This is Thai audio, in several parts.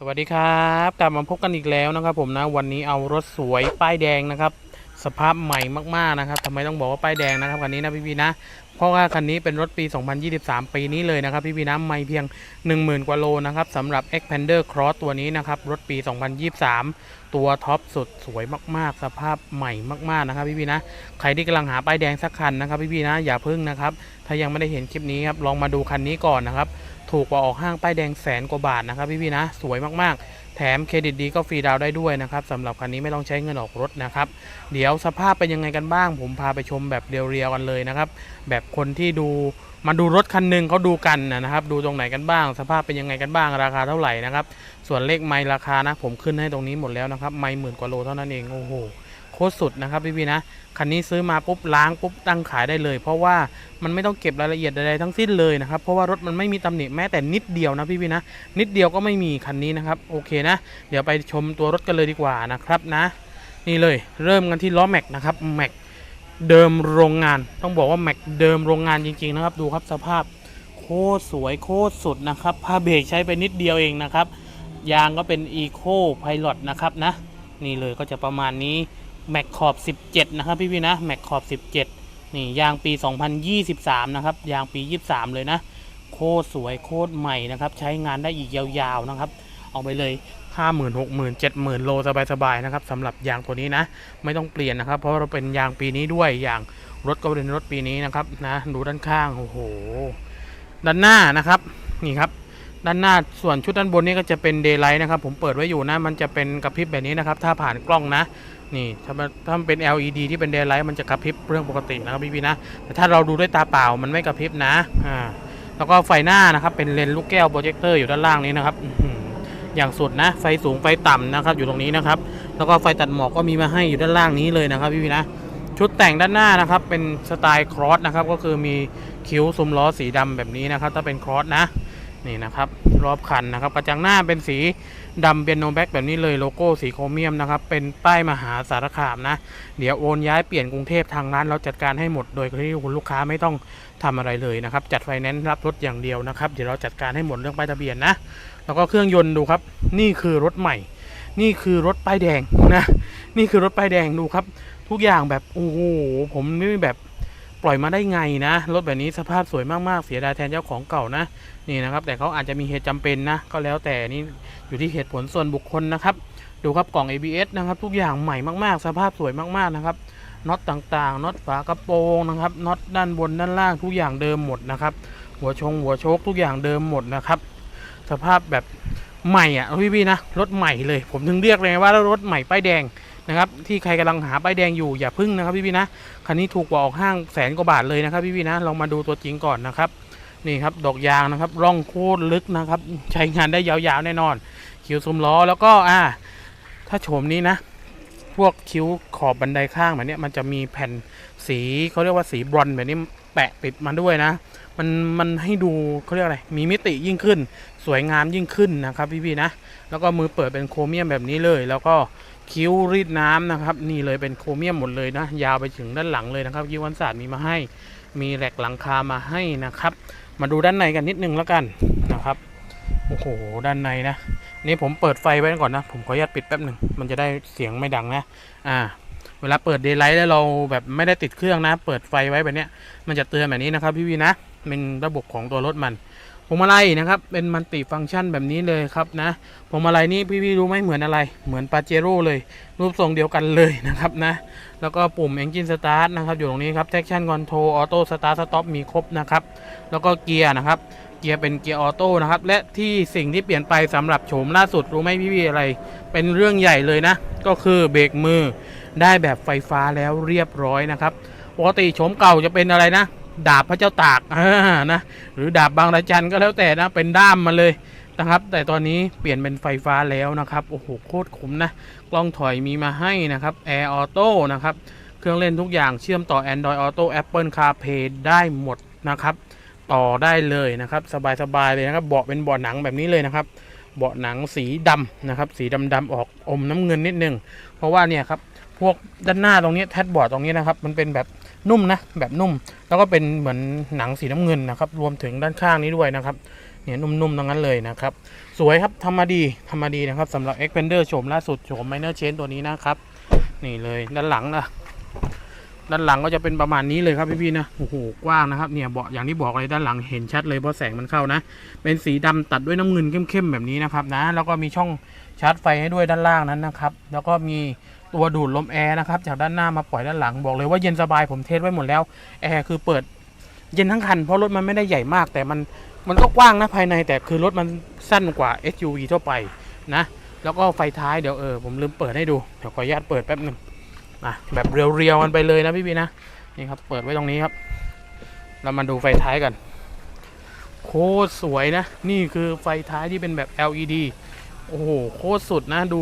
สวัสดีครับกลับมาพบกันอีกแล้วนะครับ ผมนะวันนี้เอารถสวยป้ายแดงนะครับ สภาพใหม่มากๆนะครับทำไมต้องบอกว่าป้ายแดงนะครับคันนี้นะพี่พีนะเพราะว่าคันนี้เป็นรถปี 2023 ปีนี้เลยนะครับพี่พีนะไม่เพียง 10,000 กว่าโลนะครับสำหรับ Expander Cross ตัวนี้นะครับรถปี 2023 ตัวท็อปสุดสวยมากๆ สภาพใหม่มากๆนะครับพี่พีนะใครที่กำลังหาป้ายแดงสักคันนะครับพี่พีนะอย่าพึ่งนะครับถ้ายังไม่ได้เห็นคลิปนี้ครับลองมาดูคันนี้ก่อนนะครับ ถูกกว่าออกห้างป้ายแดงแสนกว่าบาทนะครับพี่ๆนะสวยมากๆ แถมเครดิตดีก็ฟรีดาวได้ด้วยนะครับสำหรับคันนี้ไม่ต้องใช้เงินออกรถนะครับเดี๋ยวสภาพเป็นยังไงกันบ้าง ผมพาไปชมแบบเรียวๆกันเลยนะครับแบบคนที่ดูมาดูรถคันหนึ่งเขาดูกันนะครับ ดูตรงไหนกันบ้าง สภาพเป็นยังไงกันบ้างราคาเท่าไหร่นะครับส่วนเลขไมล์ราคานะ ผมขึ้นให้ตรงนี้หมดแล้วนะครับไมล์หมื่นกว่าโลเท่านั้นเองโอ้โห โคตรสุดนะครับพี่ๆนะคันนี้ซื้อมาปุ๊บล้างปุ๊บตั้งขายได้เลย เพราะว่ามันไม่ต้องเก็บรายละเอียดใดๆทั้งสิ้นเลยนะครับเพราะว่ารถมันไม่มีตำหนิแม้แต่นิดเดียวนะพี่พี่นะนิดเดียวก็ไม่มีคันนี้นะครับโอเคนะ เดี๋ยวไปชมตัวรถกันเลยดีกว่านะครับนะ นี่เลยเริ่มกันที่ล้อแม็กนะครับแม็กเดิมโรงงาน ต้องบอกว่าแม็กเดิมโรงงานจริง ๆ นะครับ ดูครับสภาพโคตรสวยโคตรสุดนะครับผ้าเบรกใช้ไปนิดเดียวเองนะครับยางก็เป็น Eco Pilot นะครับนะ นี่เลยก็จะประมาณนี้ แม็กขอบ 17 นะครับพี่พี่นะแม็กขอบ 17 นี่ยางปี 2023 นะครับ ยางปี 23 เลยนะ โคตรสวยโคตรใหม่นะครับ ใช้งานได้อีกยาวๆนะครับ เอาไปเลย50,000 60,000 70,000โลสบายๆนะครับสำหรับยางตัวนี้นะ ไม่ต้องเปลี่ยนนะครับ เพราะเราเป็นยางปีนี้ด้วยอย่างรถก็เป็นรถปีนี้นะครับนะดูด้านข้างโอ้โหด้านหน้านะครับนี่ครับ ด้านหน้าส่วนชุดด้านบนนี้ก็จะเป็นเดย์ไลท์นะครับ ผมเปิดไว้อยู่นะ มันจะเป็นกระพริบแบบนี้นะครับ ถ้าผ่านกล้องนะ นี่ถ้ามันถ้ามันเป็น LED ที่เป็น daylight มันจะกระพริบเรื่องปกตินะครับพี่ๆนะแต่ถ้าเราดูด้วยตาเปล่ามันไม่กระพริบนะอ่าแล้วก็ไฟหน้านะครับเป็นเลนส์ลูกแก้วโปรเจคเตอร์อยู่ด้านล่างนี้นะครับอย่างสุดนะไฟสูงไฟต่ำนะครับอยู่ตรงนี้นะครับ แล้วก็ไฟตัดหมอกก็มีมาให้อยู่ด้านล่างนี้เลยนะครับพี่ๆนะชุดแต่งด้านหน้านะครับเป็นสไตล์ครอสนะครับก็คือมีคิ้วซุ้มล้อสีดำแบบนี้นะครับถ้าเป็นครอสนะนี่นะครับ รอบคันนะครับกระจังหน้าเป็นสีดำเปียโนแบ็กแบบนี้เลยโลโก้สีโครเมียมนะครับ เป็นป้ายมหาสารคามนะ เดี๋ยวโอนย้ายเปลี่ยนกรุงเทพทางร้านเราจัดการให้หมดโดยที่คุณลูกค้าไม่ต้องทำอะไรเลยนะครับ จัดไฟแนนซ์รับรถอย่างเดียวนะครับ เดี๋ยวเราจัดการให้หมดเรื่องป้ายทะเบียนนะ แล้วก็เครื่องยนต์ดูครับ นี่คือรถใหม่ นี่คือรถป้ายแดงนะ นี่คือรถป้ายแดงดูครับ ทุกอย่างแบบโอ้โหผมไม่แบบ ล่อยมาได้ไงนะรถแบบนี้สภาพสวยมากๆเสียดายแทนเจ้าของเก่านะนี่นะครับ แต่เขาอาจจะมีเหตุจำเป็นนะ ก็แล้วแต่นี่อยู่ที่เหตุผลส่วนบุคคลนะครับ ดูครับกล่อง ABS นะครับ ทุกอย่างใหม่มากๆ สภาพสวยมากๆนะครับน็อตต่างๆน็อตฝากระโปรงนะครับน็อตด้านบนด้านล่างทุกอย่างเดิมหมดนะครับ หัวชงหัวโชคทุกอย่างเดิมหมดนะครับ สภาพแบบใหม่อะพี่พี่ๆนะรถใหม่เลย ผมถึงเรียกเลยว่ารถใหม่ป้ายแดง นะครับที่ใครกำลังหาป้ายแดงอยู่อย่าพึ่งนะครับพี่พี่นะคันนี้ถูกกว่าออกห้างแสนกว่าบาทเลยนะครับพี่พี่นะลองมาดูตัวจริงก่อนนะครับนี่ครับดอกยางนะครับร่องโคตรลึกนะครับ ใช้งานได้ยาวๆแน่นอน คิ้วซุ้มล้อแล้วก็อ่า ถ้าโฉมนี้นะ พวกคิ้วขอบบันไดข้างแบบเนี้ยมันจะมีแผ่นสีเขาเรียกว่าสีบรอนแบบนี้แปะติดมาด้วยนะ มันมันให้ดูเขาเรียกอะไร มีมิติยิ่งขึ้น สวยงามยิ่งขึ้นนะครับพี่ๆนะ แล้วก็มือเปิดเป็นโครเมียมแบบนี้เลย แล้วก็ คิ้วรีดน้ำนะครับ นี่เลยเป็นโครเมียมหมดเลยนะ ยาวไปถึงด้านหลังเลยนะครับคิ้ววันศาสตร์มีมาให้ มีแหลกหลังคามาให้นะครับ มาดูด้านในกันนิดนึงแล้วกันนะครับโอ้โหด้านในนะ นี่ผมเปิดไฟไว้ก่อนนะ ผมขออนุญาตปิดแป๊บหนึ่งมันจะได้เสียงไม่ดังนะ อ่า เวลาเปิดเดย์ไลท์แล้วเราแบบไม่ได้ติดเครื่องนะ เปิดไฟไว้แบบเนี้ยมันจะเตือนแบบนี้นะครับพี่วีนะเป็นระบบของตัวรถมัน พวงมาลัยนะครับ เป็นมันติฟังก์ชันแบบนี้เลยครับนะพวงมาลัยนี่พี่ๆรู้ไหมเหมือนอะไร เหมือนปาเจโร่เลย รูปทรงเดียวกันเลยนะครับนะ แล้วก็ปุ่ม Engine Start นะครับ อยู่ตรงนี้ครับ Traction Control Auto Start Stop มีครบนะครับ แล้วก็เกียร์นะครับ เกียร์เป็นเกียร์ออโต้นะครับ และที่สิ่งที่เปลี่ยนไปสำหรับโฉมล่าสุดรู้ไหมพี่ๆอะไร เป็นเรื่องใหญ่เลยนะ ก็คือเบรกมือได้แบบไฟฟ้าแล้วเรียบร้อยนะครับ ปกติโฉมเก่าจะเป็นอะไรนะ ดาบพระเจ้าตากอ่านะหรือดาบบางระจันก็แล้วแต่นะเป็นด้ามมาเลยนะครับ แต่ตอนนี้เปลี่ยนเป็นไฟฟ้าแล้วนะครับโอ้โหโคตรคุ้มนะกล้องถอยมีมาให้นะครับ Air Auto นะครับเครื่องเล่นทุกอย่างเชื่อมต่อ Android Auto Apple CarPlay ได้หมดนะครับ ต่อได้เลยนะครับ สบายๆเลยนะครับเบาะเป็นเบาะหนังแบบนี้เลยนะครับเบาะหนังสีดำนะครับ สีดำๆออกอมน้ำเงินนิดนึง เพราะว่าเนี่ยครับพวกด้านหน้าตรงนี้แทดบอร์ดตรงนี้นะครับ มันเป็นแบบ นุ่มนะแบบนุ่ม แล้วก็เป็นเหมือนหนังสีน้ำเงินนะครับ รวมถึงด้านข้างนี้ด้วยนะครับเนี่ยนุ่มๆตรงนั้นเลยนะครับ สวยครับทำมาดีทำมาดีนะครับสำหรับ Expander โฉมล่าสุดโฉม Minor Chain ตัวนี้นะครับนี่เลยด้านหลังนะด้านหลังก็จะเป็นประมาณนี้เลยครับพี่ๆนะโอ้โหกว้างนะครับเนี่ยเบาะอย่างที่บอกเลยด้านหลังเห็นชัดเลยเพราะแสงมันเข้านะ เป็นสีดำตัดด้วยน้ำเงินเข้มๆแบบนี้นะครับนะ แล้วก็มีช่องชาร์จไฟให้ด้วยด้านล่างนั้นนะครับ แล้วก็มี ตัวดูดลมแอร์นะครับจากด้านหน้ามาปล่อยด้านหลังบอกเลยว่าเย็นสบายผมเทสไว้หมดแล้วแอร์คือเปิดเย็นทั้งคันเพราะรถมันไม่ได้ใหญ่มาก แต่มันมันก็กว้างนะภายในแต่คือรถมันสั้นกว่า SUV ทั่วไปนะ แล้วก็ไฟท้ายเดี๋ยวเออผมลืมเปิดให้ดูเดี๋ยวขออนุญาตเปิดแป๊บหนึ่งอะแบบเรียวๆกันไปเลยนะพี่บีนะนี่ครับเปิดไว้ตรงนี้ครับ เรามาดูไฟท้ายกัน โคตรสวยนะ นี่คือไฟท้ายที่เป็นแบบ LED โอ้โหโคตรสุดนะดู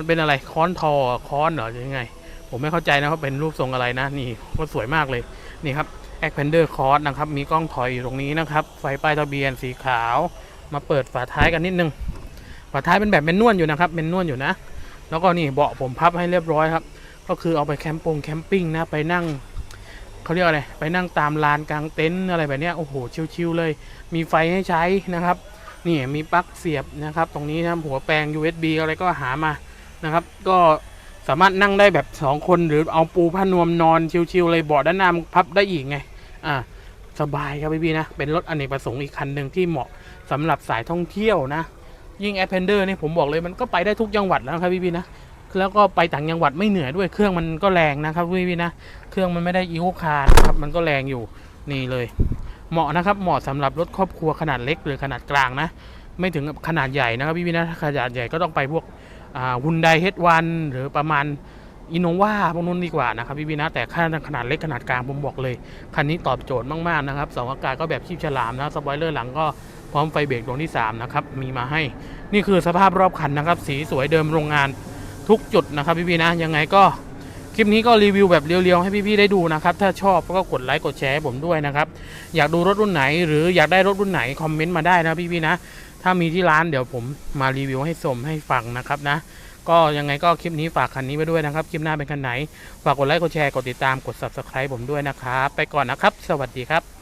มันเป็นอะไรค้อนทอค้อนเหรอหรือยังไง ผมไม่เข้าใจนะว่าเป็นรูปทรงอะไรนะ นี่โคตรสวยมากเลยนี่ครับ e x p a n d e r c o r s นะครับ มีกล้องถอยอยู่ตรงนี้นะครับ ไฟป้ายทะเบียนสีขาว มาเปิดฝาท้ายกันนิดนึง ฝาท้ายเป็นแบบเป็นนวลอยู่นะครับ เป็นนวลอยู่นะ แล้วก็นี่เบาะผมพับให้เรียบร้อยครับ ก็คือเอาไปแคมปงแคมปิ้งนะ ไปนั่งเขาเรียกอะไร ไปนั่งตามลานกลางเต็นท์อะไรแบบนี้โอ้โห ชิลๆเลย มีไฟให้ใช้นะครับ นี่มีปลั๊กเสียบนะครับ ตรงนี้นะหัวแปลง USB อะไรก็หามา นะครับ ก็สามารถนั่งได้แบบ 2 คนหรือเอาปูผ้านวมนอนชิลๆเลยเบาะด้านหน้าพับได้อีกไง อ่า สบายครับพี่ๆนะ เป็นรถอเนกประสงค์อีกคันหนึ่งที่เหมาะสำหรับสายท่องเที่ยวนะ ยิ่ง a p p e n d e r นี่ผมบอกเลยมันก็ไปได้ทุกจังหวัดแล้วครับพี่ๆนะแล้วก็ไปต่างจังหวัดไม่เหนื่อยด้วยเครื่องมันก็แรงนะครับพี่ๆนะเครื่องมันไม่ได้อีโคคาร์นะครับมันก็แรงอยู่นี่เลย เหมาะนะครับเหมาะสำหรับรถครอบครัวขนาดเล็กหรือขนาดกลางนะ ไม่ถึงขนาดใหญ่นะครับพี่ๆนะขนาดใหญ่ก็ต้องไปพวก ฮุนไดเฮดวันหรือประมาณอินโนวาพวกนู้นดีกว่านะครับพี่ๆนะแต่ขนาดขนาดเล็กขนาดกลางผมบอกเลย คันนี้ตอบโจทย์มากๆนะครับเสองอากาศก็แบบชีพฉลามนะสปอยเลอร์หลังก็พร้อมไฟเบรกดวงที่ 3 นะครับ มีมาให้ นี่คือสภาพรอบคันนะครับ สีสวยเดิมโรงงานทุกจุดนะครับพี่ๆนะ ยังไงก็คลิปนี้ก็รีวิวแบบเรียวๆ ให้พี่ๆได้ดูนะครับ ถ้าชอบก็กดไลค์กดแชร์ผมด้วยนะครับ อยากดูรถรุ่นไหน หรืออยากได้รถรุ่นไหน คอมเมนต์มาได้นะพี่ๆนะ ถ้ามีที่ร้านเดี๋ยวผมมารีวิวให้ชมให้ฟังนะครับนะ ก็ยังไงก็คลิปนี้ฝากคันนี้ไว้ด้วยนะครับ คลิปหน้าเป็นคันไหน ฝากกดไลค์กดแชร์กดติดตามกด subscribe ผมด้วยนะครับ ไปก่อนนะครับ สวัสดีครับ